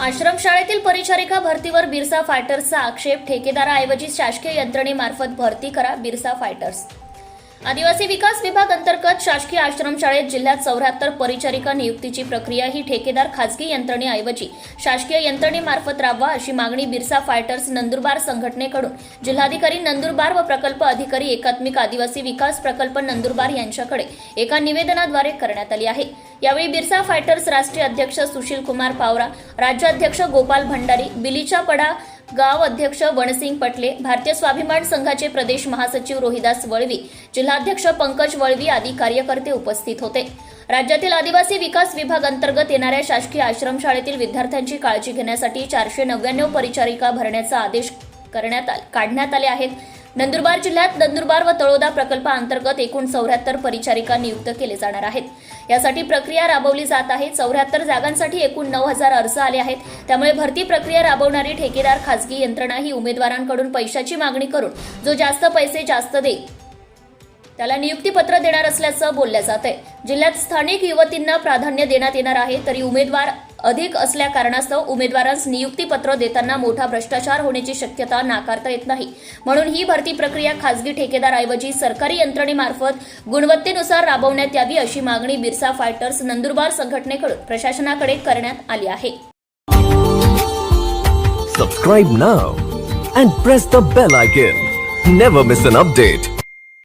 आश्रमशाळेतील परिचारिका भरतीवर बिरसा फायटर्सचा आक्षेप ठेकेदाराऐवजी शासकीय यंत्रणेमार्फत भरती करा बिरसा फायटर्स. आदिवासी विकास विभाग अंतर्गत शासकीय आश्रमशाळेत जिल्ह्यात चौऱ्याहत्तर परिचारिका नियुक्तीची प्रक्रिया ही ठेकेदार खाजगी यंत्रणेऐवजी शासकीय यंत्रणेमार्फत राबवा अशी मागणी बिरसा फायटर्स नंदुरबार संघटनेकडून जिल्हाधिकारी नंदुरबार व प्रकल्प अधिकारी एकात्मिक आदिवासी विकास प्रकल्प नंदुरबार यांच्याकडे एका निवेदनाद्वारे करण्यात आली आहे. यावेळी बिरसा फायटर्स राष्ट्रीय अध्यक्ष सुशील कुमार पावरा राज्याध्यक्ष गोपाल भंडारी बिलीचा पडा गाव अध्यक्ष वणसिंग पटले भारतीय स्वाभिमान संघाचे प्रदेश महासचिव रोहिदास वळवी जिल्हाध्यक्ष पंकज वळवी आदी कार्यकर्ते उपस्थित होते. राज्यातील आदिवासी विकास विभाग अंतर्गत येणाऱ्या शासकीय आश्रमशाळेतील विद्यार्थ्यांची काळजी घेण्यासाठी चारशे नव्याण्णव परिचारिका भरण्याचा आदेश करण्यात काढण्यात आले आहेत. नंदुरबार जिल्ह्यात नंदुरबार व तळोदा प्रकल्पाअंतर्गत एकूण चौऱ्याहत्तर परिचारिका नियुक्त केले जाणार आहेत. यासाठी प्रक्रिया राबवली जात आहे. चौऱ्याहत्तर जागांसाठी एकूण नऊ हजार अर्ज आले आहेत. त्यामुळे भरती प्रक्रिया राबवणारी ठेकेदार खासगी यंत्रणा ही उमेदवारांकडून पैशाची मागणी करून जो जास्त पैसे जास्त देईल त्याला नियुक्तीपत्र देणार असल्याचं बोललं जात आहे. जिल्ह्यात स्थानिक युवतींना प्राधान्य देण्यात येणार आहे. तरी उमेदवार अधिक असल्या कारणास्तव उमेदवारांस नियुक्तीपत्र देताना मोठा भ्रष्टाचार होण्याची शक्यता नाकारता येत नाही म्हणून ही भरती प्रक्रिया खासगी ठेकेदारऐवजी सरकारी यंत्रणेमार्फत गुणवत्तेनुसार राबवण्यात यावी अशी मागणी बिरसा फायटर्स नंदुरबार संघटनेकडून प्रशासनाकडे करण्यात आली आहे Subscribe now and press the bell icon. Never miss an update.